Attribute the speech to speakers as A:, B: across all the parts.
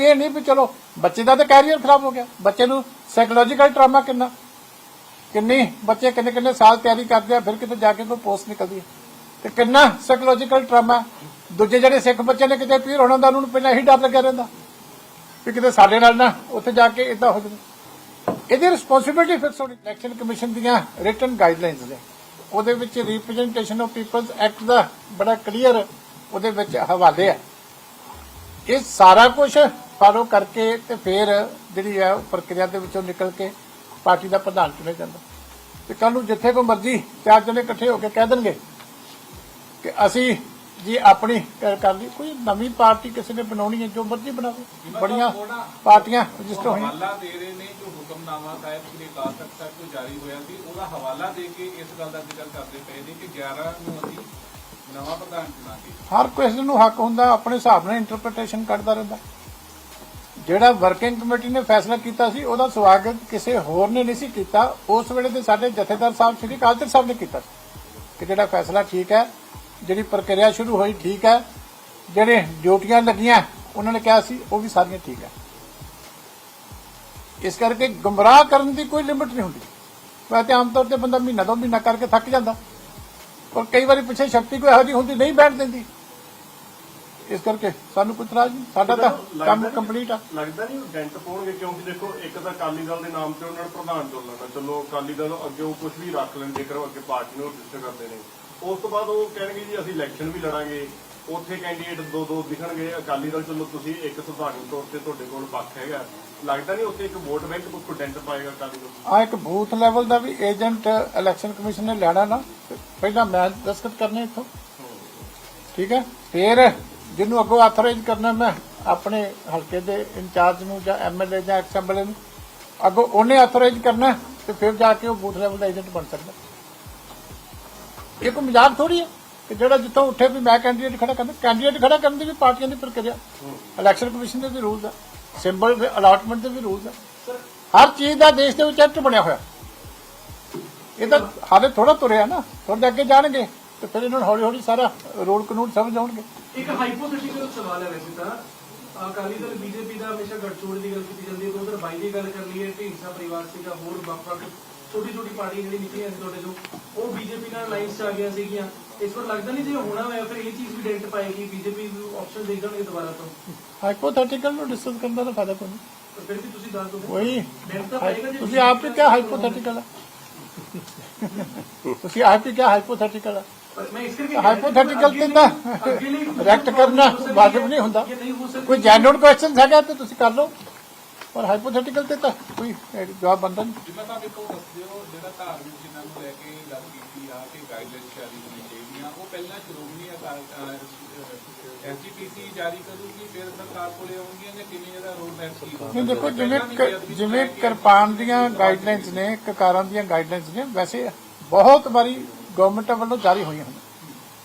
A: ਇਹ ਨਹੀਂ ਵੀ ਚਲੋ, ਬੱਚੇ ਦਾ ਤਾਂ ਕੈਰੀਅਰ ਖਰਾਬ ਹੋ ਗਿਆ। ਬੱਚੇ ਨੂੰ ਸਾਈਕੋਲੋਜੀਕਲ ਟਰਾਮਾ ਕਿੰਨਾ? ਕਿੰਨੀ ਬੱਚੇ ਕਿੰਨੇ ਕਿੰਨੇ ਸਾਲ ਤਿਆਰੀ ਕਰਦੇ ਆ, ਫਿਰ ਕਿਤੇ ਜਾ ਕੇ ਕੋਈ ਪੋਸਟ ਨਿਕਲਦੀ ਹੈ ਤੇ ਕਿੰਨਾ ਸਾਈਕੋਲੋਜੀਕਲ ਟਰਾਮਾ ਦੂਜੇ ਜਿਹੜੇ ਸਿੱਖ ਬੱਚੇ ਨੇ ਕਿਤੇ ਪੀਰ ਹੋਣਾ ਦਾ ਉਹਨਾਂ ਨੂੰ ਪਹਿਲਾਂ ਇਹੀ ਡਰ ਲੱਗਿਆ ਰਹਿੰਦਾ। ਵੀ ਕਿਤੇ ਸਾਡੇ ਨਾਲ ਨਾ ਉੱਥੇ ਜਾ ਕੇ ਇਦਾਂ ਹੋ ਜਾਵੇ। ਇਹਦੀ ਰਿਸਪੌਂਸਿਬਿਲਟੀ ਫਿਕਸ ਹੋਣੀ ਇਲੈਕਸ਼ਨ ਕਮਿਸ਼ਨ ਦੀਆਂ ਰਿਟਨ ਗਾਈਡਲਾਈਨਸ ਨੇ। ਉਹਦੇ ਵਿੱਚ ਰਿਪਰੈਜ਼ੈਂਟੇਸ਼ਨ ਆਫ ਪੀਪਲਸ ਐਕਟ ਦਾ ਬੜਾ ਕਲੀਅਰ ਉਹਦੇ ਵਿੱਚ ਹਵਾਲੇ ਆ। ਇਹ ਸਾਰਾ ਕੁਝ ਫਾਲੋ ਕਰਕੇ ਤੇ ਫਿਰ ਜਿਹੜੀ ਹੈ ਉਹ ਪ੍ਰਕਿਰਿਆ ਦੇ ਵਿੱਚੋਂ ਨਿਕਲ ਕੇ ਪਾਰਟੀ ਦਾ ਪ੍ਰਧਾਨ ਚੁਣਿਆ ਜਾਂਦਾ। ਤੇ ਕੱਲ ਨੂੰ ਜਿੱਥੇ ਕੋ ਮਰਜ਼ੀ ਚਾਰ ਜਣੇ ਇਕੱਠੇ ਹੋ ਕੇ ਕਹਿ ਦੇਣਗੇ ਕਿ ਅਸੀਂ ਜੀ ਆਪਣੀ ਕਰ ਕਰ ਲਈ ਕੋਈ ਨਵੀਂ ਪਾਰਟੀ ਕਿਸੇ ਨੇ ਬਣਾਉਣੀ ਹੈ ਜੋ ਮਰਜ਼ੀ ਬਣਾਵੇ। ਬੜੀਆਂ ਪਾਰਟੀਆਂ ਰਜਿਸਟਰ ਹੋਈਆਂ।
B: ਹਵਾਲਾ ਦੇ ਰਹੇ ਨੇ ਜੋ ਹੁਕਮਨਾਮਾ ਸਾਹਿਬ ਸ੍ਰੀ ਅਕਾਲ ਤਖਤ ਸਾਹਿਬ ਤੋਂ ਜਾਰੀ ਹੋਇਆ ਸੀ ਉਹਦਾ ਹਵਾਲਾ ਦੇ ਕੇ ਇਸ ਗੱਲ ਦਾ ਜ਼ਿਕਰ ਕਰਦੇ ਪਏ ਨੇ ਕਿ 11 ਨੂੰ ਅਸੀਂ ਨਵਾਂ ਪ੍ਰਧਾਨ ਚੁਣਾਂਗੇ।
A: ਹਰ ਕਿਸੇ ਨੂੰ ਹੱਕ ਹੁੰਦਾ ਆਪਣੇ ਹਿਸਾਬ ਨਾਲ ਇੰਟਰਪ੍ਰੀਟੇਸ਼ਨ ਕੱਢਦਾ ਰਹਿੰਦਾ। ਜਿਹੜਾ ਵਰਕਿੰਗ ਕਮੇਟੀ ਨੇ ਫੈਸਲਾ ਕੀਤਾ ਸੀ, ਉਹਦਾ ਸਵਾਗਤ ਕਿਸੇ ਹੋਰ ਨੇ ਨਹੀਂ ਸੀ ਕੀਤਾ। ਉਸ ਵੇਲੇ ਦੇ ਸਾਡੇ ਜਥੇਦਾਰ ਸਾਹਿਬ, ਸ੍ਰੀ ਅਕਾਲ ਤਖਤ ਸਾਹਿਬ ਨੇ ਕੀਤਾ ਸੀ ਕਿ ਜਿਹੜਾ ਫੈਸਲਾ ਠੀਕ ਹੈ, ਜਿਹੜੀ ਪ੍ਰਕਿਰਿਆ ਸ਼ੁਰੂ ਹੋਈ ਠੀਕ ਹੈ, ਜਿਹੜੇ ਡਿਊਟੀਆਂ ਲੱਗੀਆਂ, ਉਹਨਾਂ ਨੇ ਕਿਹਾ ਸੀ, ਉਹ ਵੀ ਸਾਰੀਆਂ ਠੀਕ ਹੈ। ਇਸ ਕਰਕੇ ਗੁੰਮਰਾਹ ਕਰਨ ਦੀ ਕੋਈ ਲਿਮਿਟ ਨਹੀਂ ਹੁੰਦੀ। ਵੈਸੇ ਆਮ ਤੌਰ ਤੇ ਬੰਦਾ ਮਹੀਨਾ ਦੋ ਮਹੀਨਾ ਕਰਕੇ ਥੱਕ ਜਾਂਦਾ। ਪਰ ਕਈ ਵਾਰੀ ਪਿੱਛੇ ਸ਼ਕਤੀ ਕੋਈ ਇਹੋ ਜਿਹੀ ਹੁੰਦੀ, ਨਹੀਂ ਬੈਠ ਦਿੰਦੀ। ਇਸ ਕਰਕੇ ਸਾਨੂੰ ਕੋਈ ਇਤਰਾਜ਼ ਨਹੀਂ। ਸਾਡਾ ਤਾਂ ਕੰਮ ਕੰਪਲੀਟ ਆ।
C: ਲੱਗਦਾ ਨਹੀਂ ਡੈਂਟ ਪਾਉਣਗੇ ਕਿਉਂਕਿ ਦੇਖੋ ਇੱਕ ਤਾਂ ਅਕਾਲੀ ਦਲ ਦੇ ਨਾਮ ਤੇ ਉਹਨਾਂ ਨੂੰ ਪ੍ਰਧਾਨ ਚੁਣ ਲੈਣਾ ਚਲੋ ਅਕਾਲੀ ਦਲ ਅੱਗੇ ਉਹ ਕੁਝ ਵੀ ਰੱਖ ਲੈਣ ਜੇਕਰ ਉਹ ਅੱਗੇ ਪਾਰਟੀ ਨੂੰ ਰਜਿਸਟਰ ਕਰਦੇ ਨੇ। ਉਸ ਤੋਂ ਬਾਅਦ ਉਹ ਕਹਿਣਗੇ ਜੀ ਅਸੀਂ ਇਲੈਕਸ਼ਨ ਵੀ ਲੜਾਂਗੇ। ਉੱਥੇ ਕੈਂਡੀਡੇਟ ਦੋ ਦੋ ਦਿਖਣਗੇ। ਅਕਾਲੀ ਦਲ ਚਲੋ ਤੁਸੀਂ ਇੱਕ ਸੰਵਿਧਾਨਕ ਤੌਰ ਤੇ ਤੁਹਾਡੇ ਕੋਲ ਪੱਖ ਹੈਗਾ। ਲੱਗਦਾ ਨਹੀਂ ਉੱਥੇ ਇੱਕ ਵੋਟ ਬੈਂਕ ਕੋਈ ਡੈਂਟ ਪਾਏਗਾ ਅਕਾਲੀ ਦਲ?
A: ਆ ਇੱਕ ਬੂਥ ਲੈਵਲ ਦਾ ਵੀ ਏਜੰਟ ਇਲੈਕਸ਼ਨ ਕਮਿਸ਼ਨ ਨੇ ਲੈਣਾ ਨਾ। ਪਹਿਲਾਂ ਮੈਂ ਦਸਤਖਤ ਕਰਨੇ ਇੱਥੋਂ। ਠੀਕ ਹੈ? ਫਿਰ ਜਿਹਨੂੰ ਅੱਗੋਂ ਆਥੋਰਾਈਜ਼ ਕਰਨਾ ਮੈਂ, ਆਪਣੇ ਹਲਕੇ ਦੇ ਇੰਚਾਰਜ ਨੂੰ ਜਾਂ ਐਮਐਲਏ ਜਾਂ ਐਕਸ ਐਮਐਲਏ ਨੂੰ, ਅੱਗੋਂ ਉਹਨੇ ਆਥੋਰਾਈਜ਼ ਕਰਨਾ ਤੇ ਫਿਰ ਜਾ ਕੇ ਉਹ ਬੂਥ ਲੈਵਲ ਦਾ ਏਜੰਟ ਬਣ ਸਕਦਾ ਇਹ ਕੋਈ ਮਜ਼ਾਕ ਥੋੜੀ ਹੈ ਕਿ ਜਿਹੜਾ ਜਿੱਥੋਂ ਉੱਠੇ ਵੀ ਮੈਂ ਕੈਂਡੀਡੇਟ ਖੜਾ ਕਰਨਾ ਕੈਂਡੀਡੇਟ ਖੜਾ ਕਰਨ ਦੀ ਵੀ ਪਾਰਟੀਆਂ ਦੀ ਪ੍ਰਕਿਰਿਆ। ਇਲੈਕਸ਼ਨ ਕਮਿਸ਼ਨ ਦੇ ਵੀ ਰੂਲਸ ਆ ਸਿੰਬਲ ਅਲਾਟਮੈਂਟ ਦੇ ਵੀ ਰੂਲਸ ਆ। ਹਰ ਚੀਜ਼ ਦਾ ਦੇਸ਼ ਦੇ ਵਿੱਚ ਐਕਟ ਬਣਿਆ ਹੋਇਆ। ਇਹ ਤਾਂ ਹਾਲੇ ਥੋੜਾ ਤੁਰਿਆ ਨਾ ਥੋੜੇ ਅੱਗੇ ਜਾਣਗੇ। ਤੇ ਫਿਰ ਇਹਨਾਂ ਨੂੰ ਹੌਲੀ ਹੌਲੀ ਸਾਰਾ ਰੂਲ ਕਾਨੂੰਨ ਸਮਝ ਆਉਣਗੇ।
D: ਇੱਕ ਹਾਈਪੋਥੈਟੀਕਲ ਸਵਾਲ ਹੈ ਵੈਸੇ ਤਾਂ। ਅਕਾਲੀ ਦਲ ਬੀਜੇਪੀ ਦਾ ਹਮੇਸ਼ਾ ਗੱਠਜੋੜ ਦੀ ਗੱਲ ਕੀਤੀ ਜਾਂਦੀ ਹੈ 2022 ਦੀ ਗੱਲ ਕਰ ਲਈਏ ਢੀਂਸਾ ਪਰਿਵਾਰ ਸੀਗਾ ਹੋਰ ਵੱਖ ਵੱਖ ਛੋਟੀ ਛੋਟੀ ਪਾਰਟੀ ਜਿਹੜੀ ਨਿਕਲੀਆਂ ਸੀ ਤੁਹਾਡੇ ਤੋਂ ਉਹ ਬੀਜੇਪੀ ਨਾਲ ਲਾਈਨਸ ਚ ਆ ਗਈਆਂ ਸੀਗੀਆਂ। ਇਸ ਵਾਰ ਲੱਗਦਾ ਨਹੀਂ ਜੇ ਹੋਣਾ ਹੋਇਆ ਫਿਰ ਇਹ ਚੀਜ਼ ਵੀ ਡੈਂਟ ਪਾਏਗੀ ਬੀਜੇਪੀ ਨੂੰ ਆਪਸ਼ਨ ਦੇ ਦੇਣਗੇ ਦੁਬਾਰਾ ਤੋਂ।
A: ਹਾਈਪੋਥੈਟੀਕਲ ਨੂੰ ਡਿਸਕਸ ਕਰਨ ਦਾ ਤਾਂ ਫਾਇਦਾ ਕੋਈ ਨਹੀਂ।
D: ਫਿਰ ਵੀ ਤੁਸੀਂ ਦੱਸ ਦਿਓ।
A: ਕੋਈ
D: ਡੈਂਟ ਤਾਂ ਪਾਏਗਾ ਜੇ
A: ਤੁਸੀਂ ਆਪ ਹੀ ਕਿਹਾ ਹਾਈਪੋਥੈਟੀਕਲ ਹੈ ਤੁਸੀਂ ਆਪ ਹੀ ਕਿਹਾ ਹਾਈਪੋਥੈਟੀਕਲ ਹੈ ਹਾਈਪੋਥੈਟਿਕਲ ਤੇ ਤਾਂ ਰੈਕਟ ਕਰਨਾ ਵਾਜਬ ਨਹੀਂ ਹੁੰਦਾ। ਕੋਈ ਜੈਨੂਨ ਕੁਐਸਚਨ ਹੈਗਾ ਤੇ ਤੁਸੀਂ ਕਰ ਲਓ। ਪਰ ਹਾਈਪੋਥੈਟੀਕਲ ਤੇ ਤਾਂ ਕੋਈ ਜਵਾਬ ਬੰਦਾ ਨਹੀਂ।
B: ਜਿਵੇਂ ਤਾਂ ਵੇਖੋ ਦੱਸ ਦਿਓ ਜਿਹੜਾ ਧਾਰਮਿਕ ਚਿੰਨ੍ਹਾਂ ਨੂੰ ਲੈ ਕੇ ਗੱਲ ਕੀਤੀ ਆ ਕਿ ਗਾਈਡਲਾਈਨ ਜਾਰੀ ਹੋਣੀ ਚਾਹੀਦੀਆਂ ਉਹ ਪਹਿਲਾਂ ਸ਼੍ਰੋਮਣੀ ਐਸਜੀਪੀਸੀ ਜਾਰੀ ਕਰੂਗੀ ਫਿਰ ਸਰਕਾਰ ਕੋਲੇ ਆਉਣਗੀਆਂ ਜਾਂ ਕਿਵੇਂ ਇਹਦਾ ਰੋਡ ਮੈਪ ਕੀ
A: ਨਹੀਂ ਦੇਖੋ ਜਿਵੇਂ ਜਿਵੇਂ ਕਿਰਪਾਨ ਦੀਆਂ ਗਾਈਡਲਾਈਨਸ ਨੇ ਕਕਾਰਾਂ ਦੀਆਂ ਗਾਈਡਲਾਈਨਸ ਨੇ ਵੈਸੇ ਬਹੁਤ ਵਾਰੀ ਗਵਰਨਮੈਂਟ ਵੱਲੋਂ ਜਾਰੀ ਹੋਈਆਂ ਹਨ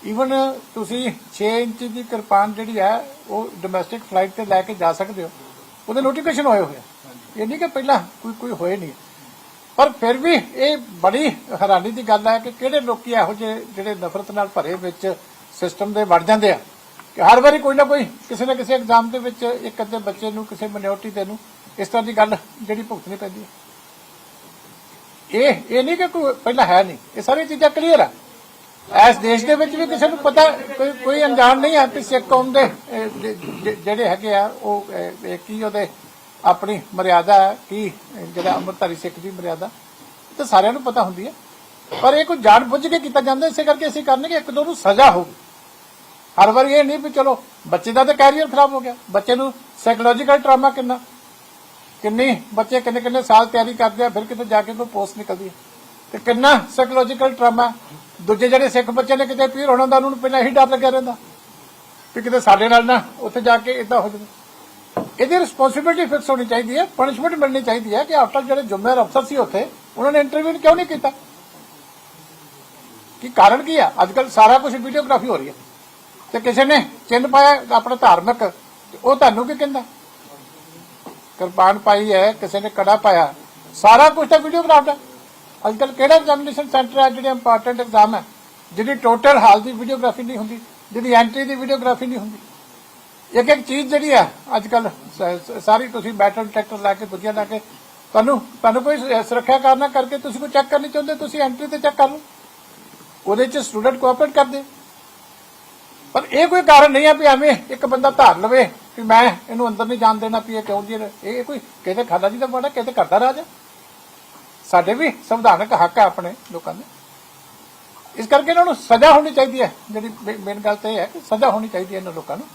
A: ਈਵਨ ਤੁਸੀਂ 6 ਇੰਚ ਦੀ ਕਿਰਪਾਨ ਜਿਹੜੀ ਹੈ ਉਹ ਡੋਮੈਸਟਿਕ ਫਲਾਈਟ ਤੇ ਲੈ ਕੇ ਜਾ ਸਕਦੇ ਹੋ। ਉਹਦੇ ਨੋਟੀਫਿਕੇਸ਼ਨ ਹੋਏ ਹੋਏ ਇਹ ਨਹੀਂ ਕਿ ਪਹਿਲਾਂ ਕੋਈ ਕੋਈ ਹੋਏ ਨਹੀਂ। ਪਰ ਫਿਰ ਵੀ ਇਹ ਬੜੀ ਹੈਰਾਨੀ ਦੀ ਗੱਲ ਹੈ ਕਿ ਕਿਹੜੇ ਲੋਕੀ ਇਹੋ ਜਿਹੇ ਜਿਹੜੇ ਨਫ਼ਰਤ ਨਾਲ ਭਰੇ ਵਿੱਚ ਸਿਸਟਮ ਦੇ ਵੜ ਜਾਂਦੇ ਆ। ਕਿ ਹਰ ਵਾਰੀ ਕੋਈ ਨਾ ਕੋਈ ਕਿਸੇ ਨਾ ਕਿਸੇ ਐਗਜ਼ਾਮ ਦੇ ਵਿੱਚ ਇੱਕ ਅੱਧੇ ਬੱਚੇ ਨੂੰ ਕਿਸੇ ਮਿਨੋਰਟੀ ਦੇ ਨੂੰ ਇਸ ਤਰ੍ਹਾਂ ਦੀ ਗੱਲ ਜਿਹੜੀ ਭੁਗਤਣੀ ਪੈਂਦੀ ਹੈ। ਇਹ ਇਹ ਨਹੀਂ ਕਿ ਕੋਈ ਪਹਿਲਾਂ ਹੈ ਨਹੀਂ। ਇਹ ਸਾਰੀਆਂ ਚੀਜ਼ਾਂ ਕਲੀਅਰ ਆ। ਇਸ ਦੇਸ਼ ਦੇ ਵਿੱਚ ਵੀ ਕਿਸੇ ਨੂੰ ਪਤਾ ਕੋਈ ਕੋਈ ਅਣਜਾਣ ਨਹੀਂ ਹੈ ਕਿ ਸਿੱਖ ਕੌਮ ਦੇ ਜਿਹੜੇ ਹੈਗੇ ਆ ਉਹ ਕੀ ਉਹਦੇ ਆਪਣੀ ਮਰਿਆਦਾ ਹੈ, ਕੀ ਜਿਹੜਾ ਅੰਮ੍ਰਿਤਧਾਰੀ ਸਿੱਖ ਦੀ ਮਰਿਆਦਾ। ਇਹ ਤਾਂ ਸਾਰਿਆਂ ਨੂੰ ਪਤਾ ਹੁੰਦੀ ਹੈ ਪਰ ਇਹ ਕੋਈ ਜਾਣ ਬੁੱਝ ਕੇ ਕੀਤਾ ਜਾਂਦਾ ਇਸੇ ਕਰਕੇ ਅਸੀਂ ਕਰਨੇ ਕਿ ਇੱਕ ਦੋ ਨੂੰ ਸਜ਼ਾ ਹੋਊਗੀ। ਹਰ ਵਾਰੀ ਇਹ ਨਹੀਂ ਵੀ ਚਲੋ ਬੱਚੇ ਦਾ ਤਾਂ ਕੈਰੀਅਰ ਖਰਾਬ ਹੋ ਗਿਆ। ਬੱਚੇ ਨੂੰ ਸਾਈਕੋਲੋਜੀਕਲ ਟਰਾਮਾ ਕਿੰਨਾ? ਕਿੰਨੀ ਬੱਚੇ ਕਿੰਨੇ ਕਿੰਨੇ ਸਾਲ ਤਿਆਰੀ ਕਰਦੇ ਆ, ਫਿਰ ਕਿਤੇ ਜਾ ਕੇ ਕੋਈ ਪੋਸਟ ਨਿਕਲਦੀ ਹੈ ਤੇ ਕਿੰਨਾ ਸਾਈਕੋਲੋਜੀਕਲ ਟਰਾਮਾ ਦੂਜੇ ਜਿਹੜੇ ਸਿੱਖ ਬੱਚੇ ਨੇ ਕਿਤੇ ਪੀਰ ਹੋਣਾ ਦਾ ਉਹਨਾਂ ਨੂੰ ਪਹਿਲਾਂ ਇਹੀ ਡਰ ਲੱਗਿਆ ਰਹਿੰਦਾ ਕਿ ਕਿਤੇ ਸਾਡੇ ਨਾਲ ਨਾ ਉੱਥੇ ਜਾ ਕੇ ਇਦਾਂ ਹੋ ਜਾਵੇ। ਇਹਦੀ ਰਿਸਪੌਂਸਿਬਿਲਟੀ ਫਿਕਸ ਹੋਣੀ ਚਾਹੀਦੀ ਹੈ ਪਨਿਸ਼ਮੈਂਟ ਮਿਲਣੀ ਚਾਹੀਦੀ ਹੈ ਕਿ ਆਫਟਰ ਜਿਹੜੇ ਜ਼ਿੰਮੇਵਾਰ ਅਫਸਰ ਸੀ ਉੱਥੇ, ਉਹਨਾਂ ਨੇ ਇੰਟਰਵਿਊ ਕਿਉਂ ਨਹੀਂ ਕੀਤਾ? ਕਿ ਕਾਰਨ ਕੀ ਆ? ਅੱਜ ਕੱਲ ਸਾਰਾ ਕੁਝ ਵੀਡੀਓਗ੍ਰਾਫੀ ਹੋ ਰਹੀ ਹੈ ਤੇ ਕਿਸੇ ਨੇ ਚਿੰਨ ਪਾਇਆ ਆਪਣਾ ਧਾਰਮਿਕ ਉਹ ਤੁਹਾਨੂੰ ਕੀ ਕਹਿੰਦਾ? ਕਿਰਪਾਨ ਪਾਈ ਹੈ, ਕਿਸੇ ਨੇ ਕੜਾ ਪਾਇਆ। ਸਾਰਾ ਕੁਝ ਤਾਂ ਵੀਡੀਓ ਹੈ ਅੱਜ ਕੱਲ ਕਿਹੜਾ ਐਗਜ਼ਾਮੀਨੇਸ਼ਨ ਸੈਂਟਰ ਹੈ ਜਿਹੜੇ ਇੰਪੋਰਟੈਂਟ ਐਗਜ਼ਾਮ ਹੈ? ਜਿਹਦੀ ਟੋਟਲ ਹਾਲ ਦੀ ਵੀਡੀਓਗ੍ਰਾਫੀ ਨਹੀਂ ਹੁੰਦੀ ਜਿਹਦੀ ਐਂਟਰੀ ਦੀ ਵੀਡੀਓਗ੍ਰਾਫੀ ਨਹੀਂ ਹੁੰਦੀ। ਇੱਕ ਇੱਕ ਚੀਜ਼ ਜਿਹੜੀ ਆ ਅੱਜ ਕੱਲ ਸਾਰੀ ਤੁਸੀਂ ਮੈਟਲ ਟਰੈਕਟਰ ਲਾ ਕੇ ਦੂਜੀਆਂ ਲੈ ਕੇ, ਤੁਹਾਨੂੰ ਤੁਹਾਨੂੰ ਕੋਈ ਸੁਰੱਖਿਆ ਕਾਰਨਾਂ ਕਰਕੇ ਤੁਸੀਂ ਕੋਈ ਚੈੱਕ ਕਰਨੀ ਚਾਹੁੰਦੇ ਤੁਸੀਂ ਐਂਟਰੀ ਤੇ ਚੈੱਕ ਕਰ ਲਓ। ਉਹਦੇ ਚ ਸਟੂਡੈਂਟ ਕੋਆਪਰੇਟ ਕਰਦੇ। ਪਰ ਇਹ ਕੋਈ ਕਾਰਨ ਨਹੀਂ ਹੈ ਵੀ ਐਵੇਂ ਇੱਕ ਬੰਦਾ ਧਾਰ ਲਵੇ ਕਿ ਮੈਂ ਇਹਨੂੰ ਅੰਦਰ ਨਹੀਂ ਜਾਣ ਦੇਣਾ ਵੀ ਇਹ ਕਿਉਂ ਜੀ ਇਹ ਕੋਈ ਕਿਤੇ ਖਾਲਾ ਜੀ ਦਾ ਬੜਾ ਕਿਤੇ ਕਰਦਾ ਰਾਜ। ਸਾਡੇ ਵੀ ਸੰਵਿਧਾਨਕ ਹੱਕ ਹੈ ਆਪਣੇ ਲੋਕਾਂ ਦੇ। ਇਸ ਕਰਕੇ ਇਹਨਾਂ ਨੂੰ ਸਜ਼ਾ ਹੋਣੀ ਚਾਹੀਦੀ ਹੈ ਜਿਹੜੀ ਮੇਨ ਗੱਲ ਤਾਂ ਇਹ ਹੈ ਕਿ ਸਜ਼ਾ ਹੋਣੀ ਚਾਹੀਦੀ ਹੈ ਇਹਨਾਂ ਲੋਕਾਂ ਨੂੰ।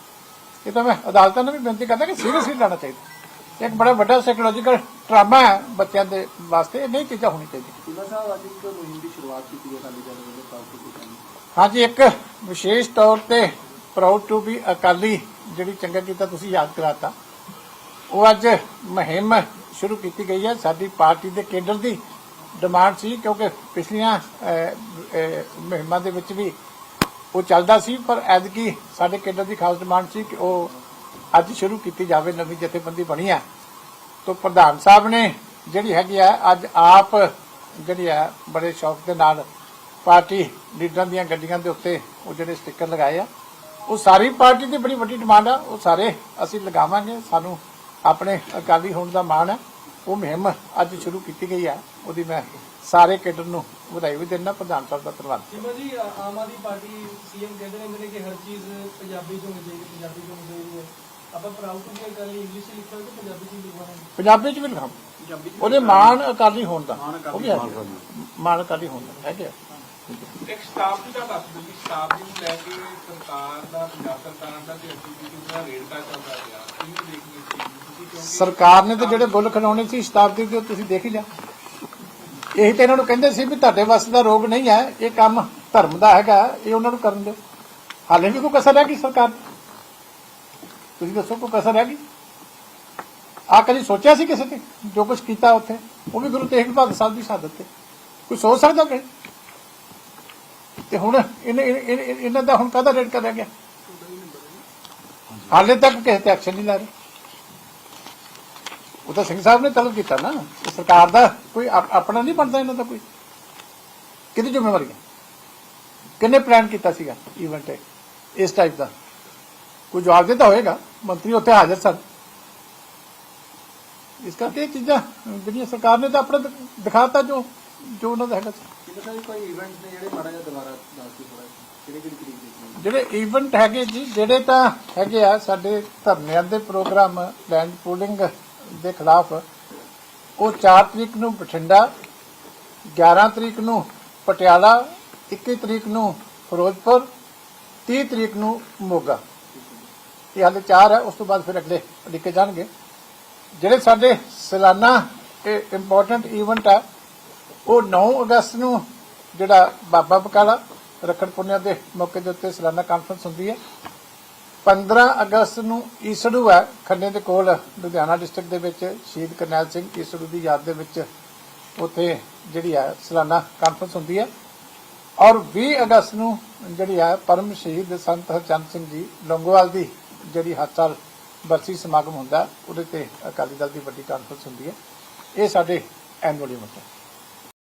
A: ਇਹ ਤਾਂ ਮੈਂ ਅਦਾਲਤਾਂ ਨੂੰ ਵੀ ਬੇਨਤੀ ਕਰਦਾ ਕਿ ਸੀਰੀਅਸਲੀ ਲੈਣਾ ਚਾਹੀਦਾ। ਇੱਕ ਬੜਾ ਵੱਡਾ ਸਾਈਕੋਲੋਜੀਕਲ ਟਰਾਮਾ ਹੈ ਬੱਚਿਆਂ ਦੇ ਵਾਸਤੇ ਇਹ ਨਹੀਂ ਚੀਜ਼ਾਂ ਹੋਣੀ ਚਾਹੀਦੀ
E: ਸਾਹਿਬ ਅੱਜ ਇੱਕ ਮੁਹਿੰਮ ਦੀ ਸ਼ੁਰੂਆਤ ਕੀਤੀ ਹੈ ਦਲ ਵੱਲੋਂ ਪਾਰਟੀ
A: ਹਾਂਜੀ ਇੱਕ ਵਿਸ਼ੇਸ਼ ਤੌਰ ਤੇ ਪ੍ਰਾਊਡ ਟੂ ਬੀ ਅਕਾਲੀ ਜਿਹੜੀ ਚੰਗਾ ਕੀਤਾ ਤੁਸੀਂ ਯਾਦ ਕਰਾਤਾ ਉਹ ਅੱਜ ਮੁਹਿੰਮ ਸ਼ੁਰੂ ਕੀਤੀ ਗਈ ਹੈ। ਸਾਡੀ ਪਾਰਟੀ ਦੇ ਕੇਡਰ ਦੀ ਡਿਮਾਂਡ ਸੀ ਕਿਉਂਕਿ ਪਿਛਲੀਆਂ ਅਹ, ਮੁਹਿੰਮਾਂ ਦੇ ਵਿੱਚ ਵੀ ਉਹ ਚੱਲਦਾ ਸੀ ਪਰ ਐਤਕੀ ਸਾਡੇ ਕੇਡਰ ਦੀ ਖਾਸ ਡਿਮਾਂਡ ਸੀ ਕਿ ਉਹ ਅੱਜ ਸ਼ੁਰੂ ਕੀਤੀ ਜਾਵੇ ਨਵੀਂ ਜਥੇਬੰਦੀ ਬਣੀ ਹੈ। ਤੋਂ ਪ੍ਰਧਾਨ ਸਾਹਿਬ ਨੇ ਜਿਹੜੀ ਹੈਗੀ ਆ ਅੱਜ ਆਪ ਜਿਹੜੀ ਆ ਬੜੇ ਸ਼ੌਕ ਦੇ ਨਾਲ ਪਾਰਟੀ ਲੀਡਰਾਂ ਦੀਆਂ ਗੱਡੀਆਂ ਦੇ ਉੱਤੇ ਉਹ ਜਿਹੜੇ ਸਟicker ਲਗਾਏ ਆ ਉਹ ਸਾਰੀ ਪਾਰਟੀ ਦੀ ਬੜੀ ਵੱਡੀ ਡਿਮਾਂਡ ਆ ਉਹ ਸਾਰੇ ਅਸੀਂ ਲਗਾਵਾਂਗੇ ਸਾਨੂੰ ਆਪਣੇ ਅਕਾਲੀ ਹੋਣ ਦਾ ਮਾਣ ਹੈ ਉਹ ਮੁਹਿੰਮ ਅੱਜ ਸ਼ੁਰੂ ਕੀਤੀ ਗਈ ਆ ਉਹਦੀ ਮੈਂ ਸਾਰੇ ਕੇਡਰ ਨੂੰ ਵਧਾਈ ਵੀ ਦਿੰਦਾ ਪ੍ਰਧਾਨ ਸਾਹਿਬ ਦਾ ਧੰਨਵਾਦ।
D: ਜਿਵੇਂ ਜੀ ਆਮ ਆਦਮੀ ਪਾਰਟੀ ਸੀਐਮ ਕਹਿੰਦੇ ਨੇ ਕਿ ਹਰ ਚੀਜ਼ ਪੰਜਾਬੀ ਚ ਹੋਣੀ ਚਾਹੀਦੀ ਪੰਜਾਬੀ ਚ ਹੋਣੀ ਚਾਹੀਦੀ ਹੈ ਆਪਾਂ proud to be Akali English ਚ ਲਿਖਿਆ ਕਿ ਪੰਜਾਬੀ ਚ ਲਿਖਵਾਣਾ
A: ਪੰਜਾਬੀ ਚ ਵੀ ਲਿਖਾਂ
E: ਪੰਜਾਬੀ ਚ
A: ਉਹਦੇ ਮਾਣ ਅਕਾਲੀ ਹੋਣ ਦਾ ਉਹ ਵੀ ਹੈ। ਮਾਣ ਅਕਾਲੀ ਹੋਣ ਦਾ ਹੈਗੇ ਆ।
B: ਇੱਕ ਸ਼ਤਾਬਦੀ ਦਾ ਦੱਸ ਦਿਓ ਕਿ ਸ਼ਤਾਬਦੀ ਨੂੰ ਲੈ ਕੇ ਸਰਕਾਰ ਦਾ, ਪੰਜਾਬ ਸਰਕਾਰ ਦਾ ਤੇ ਐਸਜੀਪੀਸੀ ਦਾ ਰੇਟ ਦਾ ਚੱਲਦਾ ਰਿਹਾ ਕੀ ਦੇਖਦੇ ਸੀ ਕਿਉਂਕਿ
A: ਸਰਕਾਰ ਨੇ ਤਾਂ ਜਿਹੜੇ ਬੁੱਲ ਖਣਾਉਣੇ ਸੀ ਸ਼ਤਾਬਦੀ ਦੇ ਉਹ ਤੁਸੀਂ ਦੇਖ ਹੀ ਲਿਆ? ਇਹੀ ਤਾਂ ਇਹਨਾਂ ਨੂੰ ਕਹਿੰਦੇ ਸੀ ਵੀ ਤੁਹਾਡੇ ਵੱਸ ਦਾ ਰੋਗ ਨਹੀਂ ਹੈ, ਇਹ ਕੰਮ ਧਰਮ ਦਾ ਹੈਗਾ, ਇਹ ਉਹਨਾਂ ਨੂੰ ਕਰਨ ਦਿਓ। ਹਾਲੇ ਵੀ ਕੋਈ ਕਸਰ ਰਹਿ ਗਈ ਸਰਕਾਰ ਦੀ? ਤੁਸੀਂ ਦੱਸੋ ਕੋਈ ਕਸਰ ਰਹਿ ਗਈ ਆ ਕਦੀ ਸੋਚਿਆ ਸੀ ਕਿਸੇ ਨੇ ਜੋ ਕੁਝ ਕੀਤਾ ਉੱਥੇ? ਉਹ ਵੀ ਗੁਰੂ ਤੇਗ ਬਹਾਦਰ ਸਾਹਿਬ ਦੀ ਸ਼ਹਾਦਤ ਤੇ। ਕੋਈ ਸੋਚ ਸਕਦਾ ਕਿ ਤੇ ਹੁਣ ਇਹਨੇ ਇਹਨੇ- ਇਹਨੇ- ਇਹਨਾਂ ਦਾ ਹੁਣ ਕਾਹਦਾ ਰੇਟ ਕਰ ਗਿਆ? ਹਾਲੇ ਤੱਕ ਕਿਸੇ ਤੇ ਐਕਸ਼ਨ ਨਹੀਂ ਲੈ ਰਹੇ। ਉਹ ਤਾਂ ਸਿੰਘ ਸਾਹਿਬ ਨੇ ਤਲਬ ਕੀਤਾ ਨਾ। ਇਹ ਸਰਕਾਰ ਦਾ ਕੋਈ ਆਪ- ਆਪਣਾ ਨਹੀਂ ਬਣਦਾ ਇਹਨਾਂ ਦਾ ਕੋਈ। ਕਿਹਦੀ ਜ਼ਿੰਮੇਵਾਰੀ ਹੈ? ਕਿੰਨੇ ਪਲਾਨ ਕੀਤਾ ਸੀਗਾ ਈਵੈਂਟ ਇਸ ਟਾਈਪ ਦਾ। ਕੋਈ ਜਵਾਬ ਦੇ ਤਾਂ ਹੋਏਗਾ ਮੰਤਰੀ ਉੱਥੇ ਹਾਜ਼ਰ ਸਨ। ਇਸ ਕਰਕੇ ਇਹ ਚੀਜ਼ਾਂ ਜਿਹੜੀਆਂ ਸਰਕਾਰ ਨੇ ਤਾਂ ਆਪਣਾ ਦ- ਦਿਖਾਤਾ ਜੋ। ਜੋ ਉਹਨਾਂ ਦਾ ਹੈਗਾ ਸੀ।
E: ਸਿੱਧਾ ਸਾਹਿਬ ਕੋਈ ਇਵੈਂਟਸ ਨੇ ਜਿਹੜੇ ਮਾੜਾ ਜਿਹਾ ਦੁਬਾਰਾ ਦੱਸ ਦਿਓ ਥੋੜਾ ਕਿਹੜੇ ਕਿਹੜੀ ਤਰੀਕ
A: ਜਿਹੜੇ ਇਵੈਂਟ ਹੈਗੇ ਜੀ ਜਿਹੜੇ ਤਾਂ ਹੈਗੇ ਆ ਸਾਡੇ ਧਰਨਿਆਂ ਦੇ ਪ੍ਰੋਗਰਾਮ ਲੈਂਡ ਪੂਲਿੰਗ ਦੇ ਖਿਲਾਫ ਉਹ 4 ਤਰੀਕ ਨੂੰ ਬਠਿੰਡਾ 11 ਤਰੀਕ ਨੂੰ ਪਟਿਆਲਾ 21 ਤਰੀਕ ਨੂੰ ਫਿਰੋਜ਼ਪੁਰ 30 ਤਰੀਕ ਨੂੰ ਮੋਗਾ। ਇਹ ਹਾਲੇ 4 ਹੈ ਉਸ ਤੋਂ ਬਾਅਦ ਫਿਰ ਅਗਲੇ ਲਿਖੇ ਜਾਣਗੇ। ਜਿਹੜੇ ਸਾਡੇ ਸਾਲਾਨਾ ਇਹ ਇੰਪੋਰਟੈਂਟ ਇਵੈਂਟ ਆ ਉਹ 9 ਅਗਸਤ ਨੂੰ ਜਿਹੜਾ ਬਾਬਾ ਬਕਾਲਾ ਰੱਖਣ ਪੁੰਨਿਆ ਦੇ ਮੌਕੇ ਦੇ ਉੱਤੇ ਸਾਲਾਨਾ ਕਾਨਫਰੰਸ ਹੁੰਦੀ ਹੈ। 15 ਅਗਸਤ ਨੂੰ ਈਸੜੂ ਹੈ, ਖੰਨੇ ਦੇ ਕੋਲ ਲੁਧਿਆਣਾ ਡਿਸਟ੍ਰਿਕਟ ਦੇ ਵਿੱਚ ਸ਼ਹੀਦ ਕਰਨੈਲ ਸਿੰਘ ਈਸੜੂ ਦੀ ਯਾਦ ਦੇ ਵਿੱਚ ਉੱਥੇ ਜਿਹੜੀ ਹੈ ਸਾਲਾਨਾ ਕਾਨਫਰੰਸ ਹੁੰਦੀ ਹੈ। ਔਰ 20 ਅਗਸਤ ਨੂੰ ਜਿਹੜੀ ਹੈ ਪਰਮ ਸ਼ਹੀਦ ਸੰਤ ਹਰਚੰਦ ਸਿੰਘ ਜੀ ਲੰਗੋਵਾਲ ਦੀ ਜਿਹੜੀ ਹਰ ਸਾਲ ਬਰਸੀ ਸਮਾਗਮ ਹੁੰਦਾ, ਉਹਦੇ ਤੇ ਅਕਾਲੀ ਦਲ ਦੀ ਵੱਡੀ ਕਾਨਫਰੰਸ ਹੁੰਦੀ ਹੈ। ਇਹ ਸਾਡੇ ਐਨੂਅਲ ਇਵੈਂਟ ਹੈ